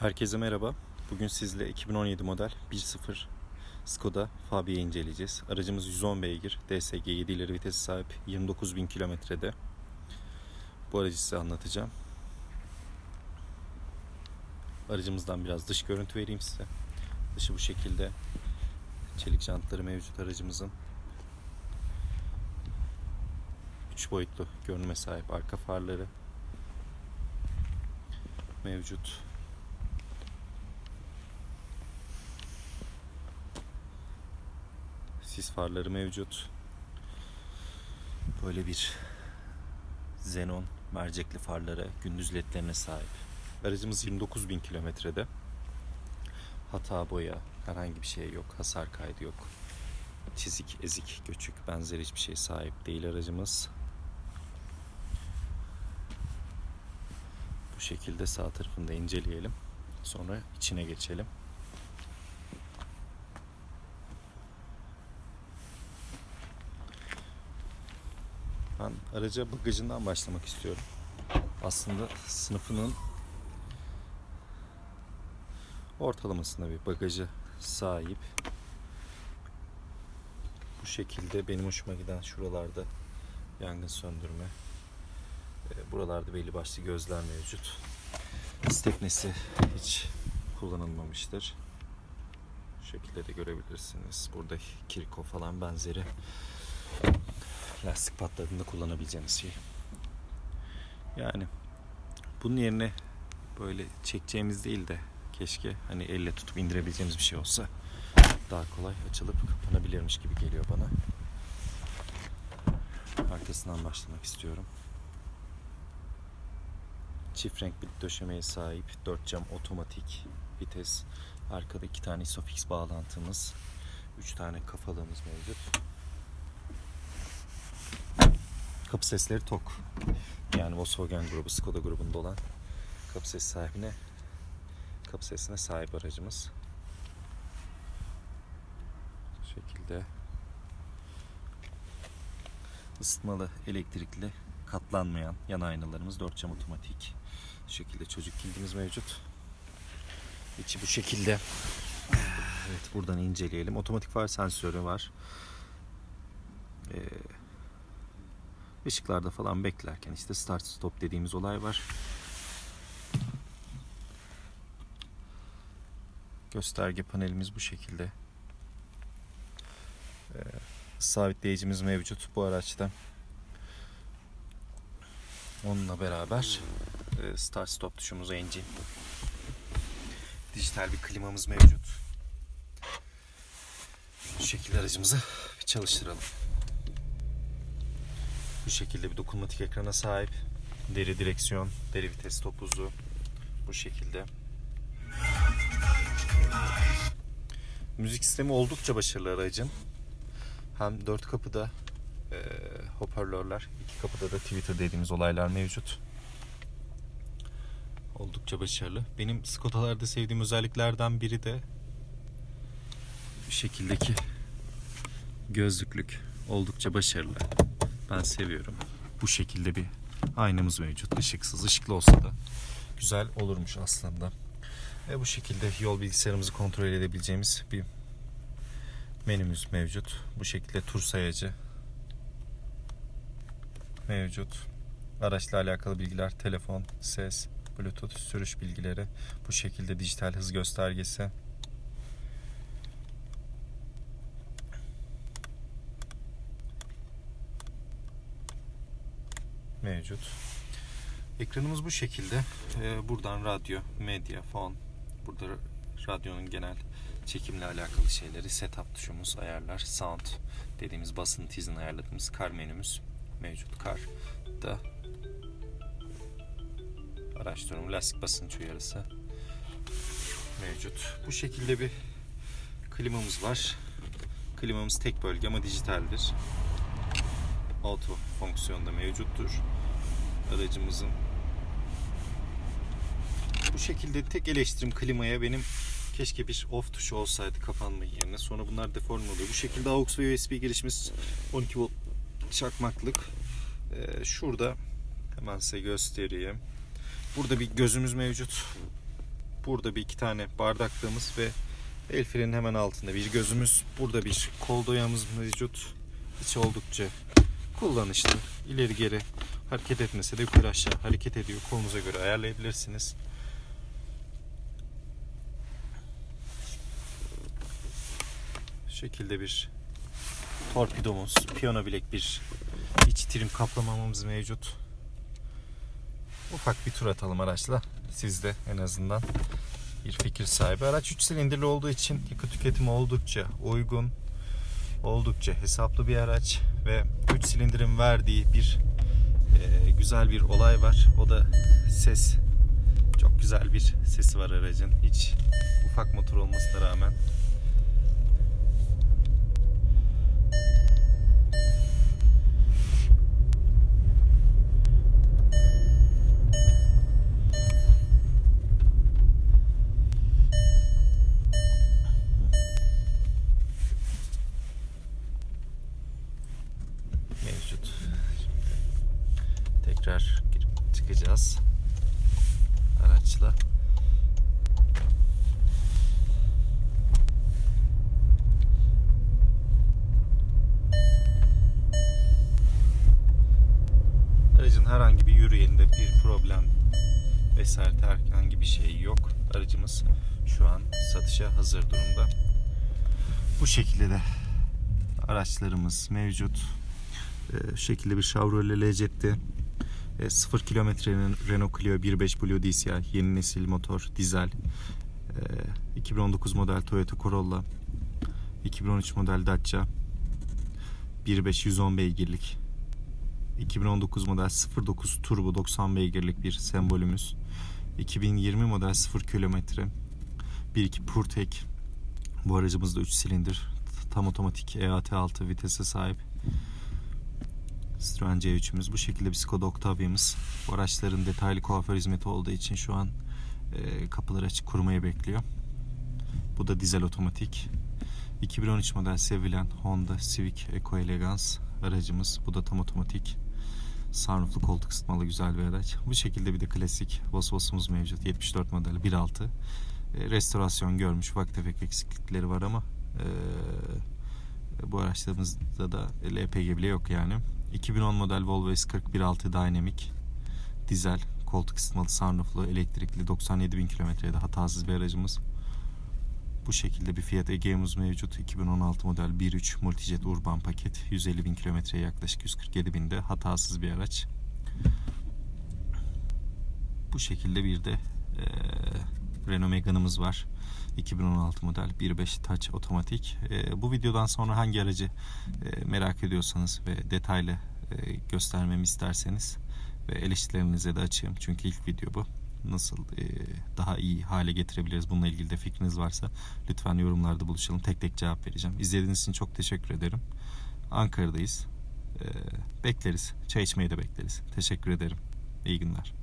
Herkese merhaba. Bugün sizle 2017 model 1.0 Skoda Fabia'yı inceleyeceğiz. Aracımız 110 beygir, DSG 7 ileri vitesi sahip 29.000 kilometrede. Bu aracı size anlatacağım. Aracımızdan biraz dış görüntü vereyim size. Dışı bu şekilde. Çelik jantları mevcut aracımızın. 3 boyutlu görünüme sahip arka farları mevcut. Sis farları mevcut. Böyle bir xenon mercekli farlara, gündüz ledlerine sahip. Aracımız 29 bin kilometrede. Hata boya, herhangi bir şey yok. Hasar kaydı yok. Çizik, ezik, göçük, benzeri hiçbir şey sahip değil aracımız. Bu şekilde sağ tarafını da inceleyelim. Sonra içine geçelim. Ben araca bagajından başlamak istiyorum. Aslında sınıfının ortalamasında bir bagajı sahip. Bu şekilde benim hoşuma giden şuralarda yangın söndürme. e, Buralarda belli başlı gözler mevcut. İsteknesi hiç kullanılmamıştır. Bu şekilde de görebilirsiniz. Burada kirko falan benzeri lastik patlarında kullanabileceğiniz şey. Yani bunun yerine böyle çekeceğimiz değil de keşke hani elle tutup indirebileceğimiz bir şey olsa daha kolay açılıp kapanabilirmiş gibi geliyor bana. Arkasından başlamak istiyorum. Çift renk bir döşemeye sahip 4 cam otomatik vites. Arkada iki tane isofix bağlantımız. 3 tane kafalığımız mevcut. Kapı sesleri tok. Yani Volkswagen grubu, Skoda grubunda olan kapı ses sahibine kapı sesine sahip aracımız. Bu şekilde ısıtmalı, elektrikli, katlanmayan yan aynalarımız 4 cam otomatik. Bu şekilde çocuk kilidimiz mevcut. İçi bu şekilde. Evet buradan inceleyelim. Otomatik far sensörü var. Ee, ışıklarda falan beklerken işte start stop dediğimiz olay var. Gösterge panelimiz bu şekilde. Ee, sabitleyicimiz mevcut bu araçta. Onunla beraber e, start stop tuşumuz engine. Dijital bir klimamız mevcut. Bu şekilde aracımızı çalıştıralım. Bu şekilde bir dokunmatik ekrana sahip. Deri direksiyon, deri vites topuzu. Bu şekilde. Müzik sistemi oldukça başarılı aracın. Hem dört kapıda e, hoparlörler, iki kapıda da Twitter dediğimiz olaylar mevcut. Oldukça başarılı. Benim Skoda'larda sevdiğim özelliklerden biri de bu şekildeki gözlüklük. Oldukça başarılı. Ben seviyorum. Bu şekilde bir aynamız mevcut. Işıksız, ışıklı olsa da güzel olurmuş aslında. Ve bu şekilde yol bilgisayarımızı kontrol edebileceğimiz bir menümüz mevcut. Bu şekilde tur sayacı mevcut. Araçla alakalı bilgiler, telefon, ses, bluetooth, sürüş bilgileri. Bu şekilde dijital hız göstergesi. Mevcut. Ekranımız bu şekilde. Ee, buradan radyo, medya, fon. Burada radyonun genel çekimle alakalı şeyleri, setup tuşumuz, ayarlar, sound dediğimiz basın tizini ayarladığımız kar menümüz mevcut. Kar da araç durumu, lastik basınç uyarısı mevcut. Bu şekilde bir klimamız var. Klimamız tek bölge ama dijitaldir. Auto fonksiyonda mevcuttur. Aracımızın bu şekilde tek eleştirim klimaya benim keşke bir off tuşu olsaydı kapanma yerine. Sonra bunlar deform oluyor. Bu şekilde AUX ve USB girişimiz 12 volt çakmaklık. Ee, şurada hemen size göstereyim. Burada bir gözümüz mevcut. Burada bir iki tane bardaklığımız ve el frenin hemen altında bir gözümüz. Burada bir kol doyağımız mevcut. İçi oldukça kullanışlı. İleri geri hareket etmese de yukarı aşağı hareket ediyor. Kolunuza göre ayarlayabilirsiniz. Şekilde bir torpidomuz, piyano bilek bir iç trim kaplamamız mevcut. Ufak bir tur atalım araçla. Siz de en azından bir fikir sahibi. Araç 3 silindirli olduğu için yakıt tüketimi oldukça uygun, oldukça hesaplı bir araç ve 3 silindirin verdiği bir e, güzel bir olay var. O da ses. Çok güzel bir sesi var aracın. Hiç ufak motor olmasına rağmen. Çıkacağız araçla. Aracın herhangi bir yürüyeninde bir problem vesaire herhangi bir şey yok. Aracımız şu an satışa hazır durumda. Bu şekilde de araçlarımız mevcut. Ee, şekilde bir Chevrolet Lecetti. E, 0 kilometrenin Renault Clio 1.5 Blue DCI yeni nesil motor dizel. E, 2019 model Toyota Corolla. 2013 model Dacia 1.5 110 beygirlik. 2019 model 09 turbo 90 beygirlik bir sembolümüz. 2020 model 0 kilometre 1.2 PureTech. Bu aracımız da 3 silindir. Tam otomatik E EAT6 vitese sahip. Citroen C3'ümüz bu şekilde bir Skoda. Bu araçların detaylı kuaför hizmeti olduğu için şu an e, kapıları açık kurumayı bekliyor. Bu da dizel otomatik. 2013 model sevilen Honda Civic Eco Elegance aracımız. Bu da tam otomatik. Sunrooflu koltuk ısıtmalı güzel bir araç. Bu şekilde bir de klasik Volvo'sumuz mevcut. 74 model 1.6. E, restorasyon görmüş. Ufak tefek eksiklikleri var ama e, bu araçlarımızda da LPG bile yok yani. 2010 model Volvo S40 1.6 Dynamic dizel koltuk ısıtmalı sunrooflu elektrikli 97 bin kilometrede hatasız bir aracımız. Bu şekilde bir Fiat Egea'mız mevcut. 2016 model 1.3 Multijet Urban paket. 150 bin kilometreye yaklaşık 147 binde hatasız bir araç. Bu şekilde bir de eee Renault Megane'ımız var. 2016 model 1.5 Touch otomatik. Ee, bu videodan sonra hangi aracı e, merak ediyorsanız ve detaylı e, göstermemi isterseniz ve eleştirilerinize de açayım. Çünkü ilk video bu. Nasıl e, daha iyi hale getirebiliriz bununla ilgili de fikriniz varsa lütfen yorumlarda buluşalım. Tek tek cevap vereceğim. İzlediğiniz için çok teşekkür ederim. Ankara'dayız. Ee, bekleriz. Çay içmeyi de bekleriz. Teşekkür ederim. İyi günler.